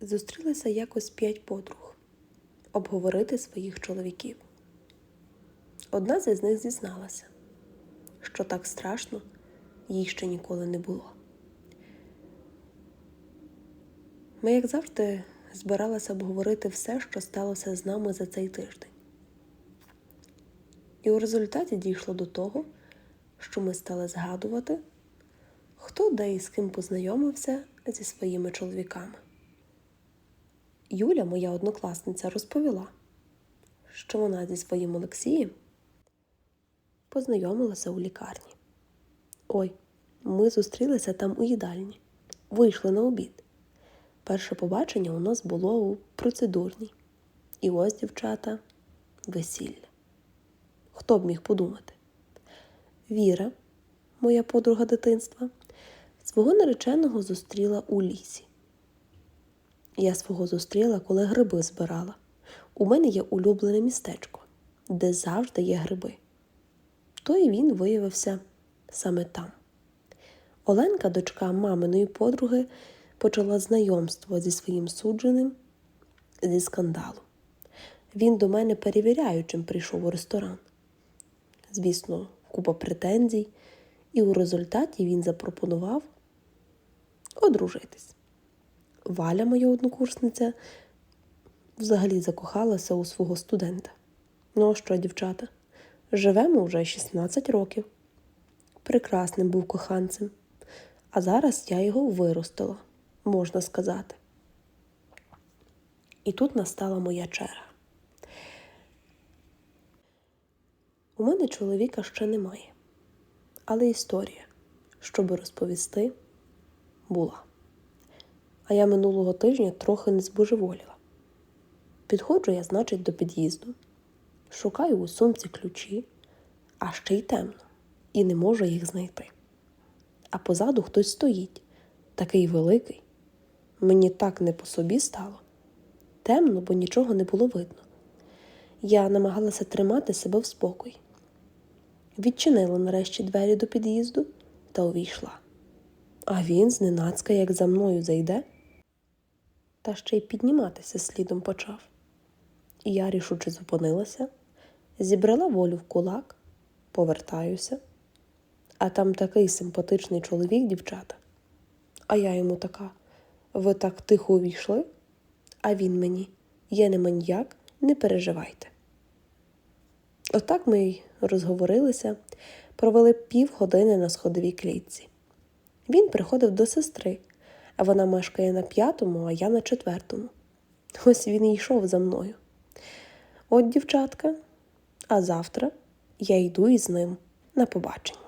Зустрілися якось п'ять подруг обговорити своїх чоловіків. Одна з них зізналася, що так страшно їй ще ніколи не було. Ми, як завжди, збиралися обговорити все, що сталося з нами за цей тиждень. І у результаті дійшло до того, що ми стали згадувати, хто де і з ким познайомився зі своїми чоловіками. Юля, моя однокласниця, розповіла, що вона зі своїм Олексієм познайомилася у лікарні. Ой, ми зустрілися там у їдальні, вийшли на обід. Перше побачення у нас було у процедурній. І ось, дівчата, весілля. Хто б міг подумати? Віра, моя подруга дитинства, свого нареченого зустріла у лісі. Я свого зустріла, коли гриби збирала. У мене є улюблене містечко, де завжди є гриби. То і він виявився саме там. Оленка, дочка маминої подруги, почала знайомство зі своїм судженим зі скандалу. Він до мене перевіряючим прийшов у ресторан. Звісно, купа претензій, і у результаті він запропонував одружитись. Валя, моя однокурсниця, взагалі закохалася у свого студента. Ну, а що, дівчата? Живемо вже 16 років. Прекрасним був коханцем. А зараз я його виростила, можна сказати. І тут настала моя черга. У мене чоловіка ще немає, але історія, щоби розповісти, була. А я минулого тижня трохи не збожеволіла. Підходжу я, значить, до під'їзду, шукаю у сумці ключі, а ще й темно, і не можу їх знайти. А позаду хтось стоїть, такий великий. Мені так не по собі стало. Темно, бо нічого не було видно. Я намагалася тримати себе в спокій. Відчинила нарешті двері до під'їзду та увійшла. А він зненацька, як за мною зайде, та ще й підніматися слідом почав. Я рішуче зупинилася, зібрала волю в кулак, повертаюся, а там такий симпатичний чоловік, дівчата. А я йому така: ви так тихо увійшли? А він мені, я не маньяк, не переживайте. Отак ми й розговорилися, провели півгодини на сходовій клітці. Він приходив до сестри, а вона мешкає на п'ятому, а я на четвертому. Ось він і йшов за мною. От, дівчатка, а завтра я йду із ним на побачення.